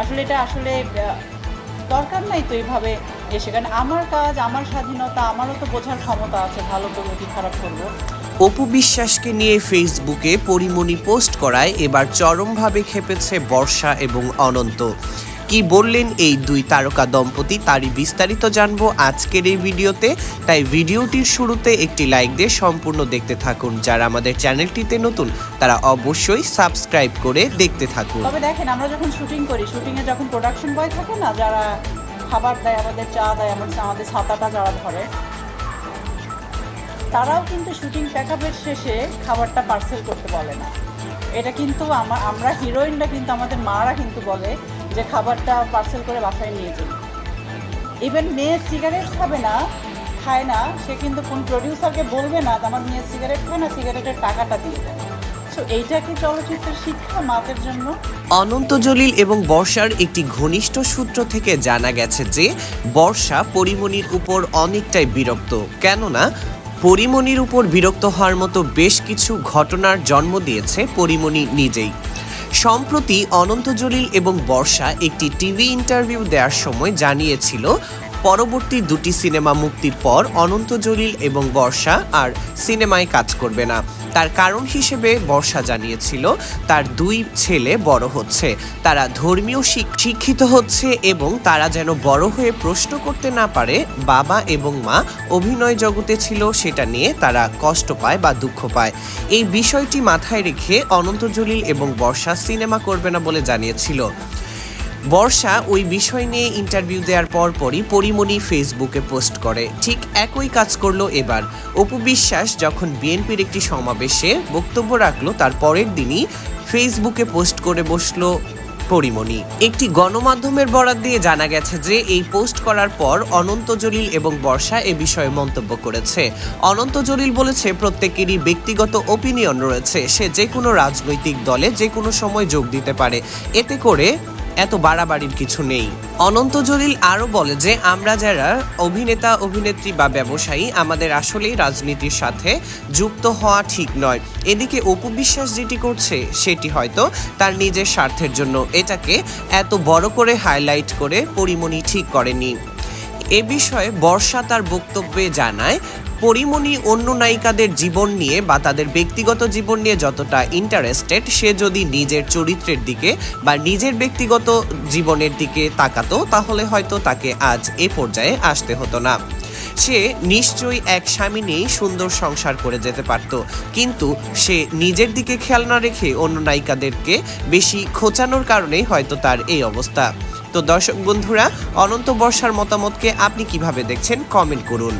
আসলে এটা আসলে দরকার নাই তো এইভাবে এসে। কারণ আমার কাজ, আমার স্বাধীনতা, আমারও তো বোঝার ক্ষমতা আছে, ভালো করব কি খারাপ করব। অপু বিশ্বাসকে নিয়ে ফেসবুকে পরিমণি পোস্ট করায় এবার চরমভাবে খেপেছে বর্ষা এবং অনন্ত। কি বললেন এই দুই তারকা দম্পতি তারই বিস্তারিত জানব আজকের এই ভিডিওতে। তাই ভিডিওটির শুরুতে একটি লাইক দিয়ে সম্পূর্ণ দেখতে থাকুন। যারা আমাদের চ্যানেলটিতে নতুন, তারা অবশ্যই সাবস্ক্রাইব করে দেখতে থাকুন। তবে দেখেন, আমরা যখন শুটিং করি, শুটিংয়ে যখন প্রোডাকশন বয় থাকে না, যারা খাবার দেয়, আমাদের চা দেয় আমাদের আমাদের ছাতাটা যারা ধরে, তারাও কিন্তু শুটিং প্যাকআপের শেষে খাবারটা পার্সেল করতে বলে না। এটা কিন্তু আমরা হিরোইনরা কিন্তু, আমাদের মারা কিন্তু বলে যে খাবারটা পার্সেল করে বাসায় নিয়ে যাই ইভেন মেয়ে সিগারেট খাবে না, খায় না, সে কিন্তু কোন প্রডিউসারকে বলবে না আমার মেয়ে সিগারেট খায় না সিগারেটের টাকাটা দিয়ে দেয়। এইটা শিক্ষা জন্য? অনন্ত জলিল এবং বর্ষার একটি ঘনিষ্ঠ সূত্র থেকে জানা গেছে যে, বর্ষা পরিমণির উপর অনেকটাই বিরক্ত। কেননা পরিমণির উপর বিরক্ত হওয়ার মতো বেশ কিছু ঘটনার জন্ম দিয়েছে পরিমণি নিজেই। সম্প্রতি অনন্ত জলিল এবং বর্ষা একটি টিভি ইন্টারভিউ দেওয়ার সময় জানিয়েছিল পরবর্তী দুটি সিনেমা মুক্তির পর অনন্ত জলিল এবং বর্ষা আর সিনেমায় কাজ করবে না। তার কারণ হিসেবে বর্ষা জানিয়েছিল, তার দুই ছেলে বড় হচ্ছে। তারা ধর্মীয় শিক্ষিত হচ্ছে এবং তারা যেন বড় হয়ে প্রশ্ন করতে না পারে, বাবা এবং মা অভিনয় জগতে ছিল সেটা নিয়ে তারা কষ্ট পায় বা দুঃখ পায়। এই বিষয়টি মাথায় রেখে অনন্ত জলিল এবং বর্ষা সিনেমা করবে না বলে জানিয়েছিল। বর্ষা ওই বিষয় নিয়ে ইন্টারভিউ দেওয়ার পরপরই পরিমণি ফেসবুকে পোস্ট করে। ঠিক একই কাজ করল এবার। অপু বিশ্বাস যখন বিএনপির একটি সমাবেশে বক্তব্য রাখল, তার পরের দিনই ফেসবুকে পোস্ট করে বসল পরিমণি একটি গণমাধ্যমের বরাত দিয়ে জানা গেছে যে, এই পোস্ট করার পর অনন্ত জলিল এবং বর্ষা এ বিষয়ে মন্তব্য করেছে। অনন্ত জলিল বলেছে, প্রত্যেকেরই ব্যক্তিগত ওপিনিয়ন রয়েছে। সে যে কোনো রাজনৈতিক দলে যে কোনো সময় যোগ দিতে পারে। এতে করে এত বাড়াবাড়ির কিছু নেই। অনন্ত জলিল আরও বলে যে, আমরা যারা অভিনেতা, অভিনেত্রী বা ব্যবসায়ী, আমাদের আসলেই রাজনীতির সাথে যুক্ত হওয়া ঠিক নয়। এদিকে অপু বিশ্বাস যেটি করছে, সেটি হয়তো তার নিজের স্বার্থের জন্য। এটাকে এত বড় করে হাইলাইট করে পরিমণি ঠিক করেনি। এ বিষয়ে বর্ষা তার বক্তব্যে জানায়, পরিমণি অন্য নায়িকাদের জীবন নিয়ে বা তাদের ব্যক্তিগত জীবন নিয়ে যতটা ইন্টারেস্টেড সে যদি নিজের চরিত্রের দিকে বা নিজের ব্যক্তিগত জীবনের দিকে তাকাতো, তাহলে হয়তো তাকে আজ এ পর্যায়ে আসতে হতো না। সে নিশ্চয়ই এক স্বামী নিয়েই সুন্দর সংসার করে যেতে পারত, কিন্তু সে নিজের দিকে খেয়াল না রেখে অন্য নায়িকাদেরকে বেশি খোঁচানোর কারণেই হয়তো তার এই অবস্থা। তো দর্শক বন্ধুরা অনন্ত বর্ষার মতামতকে আপনি কীভাবে দেখছেন? কমেন্ট করুন।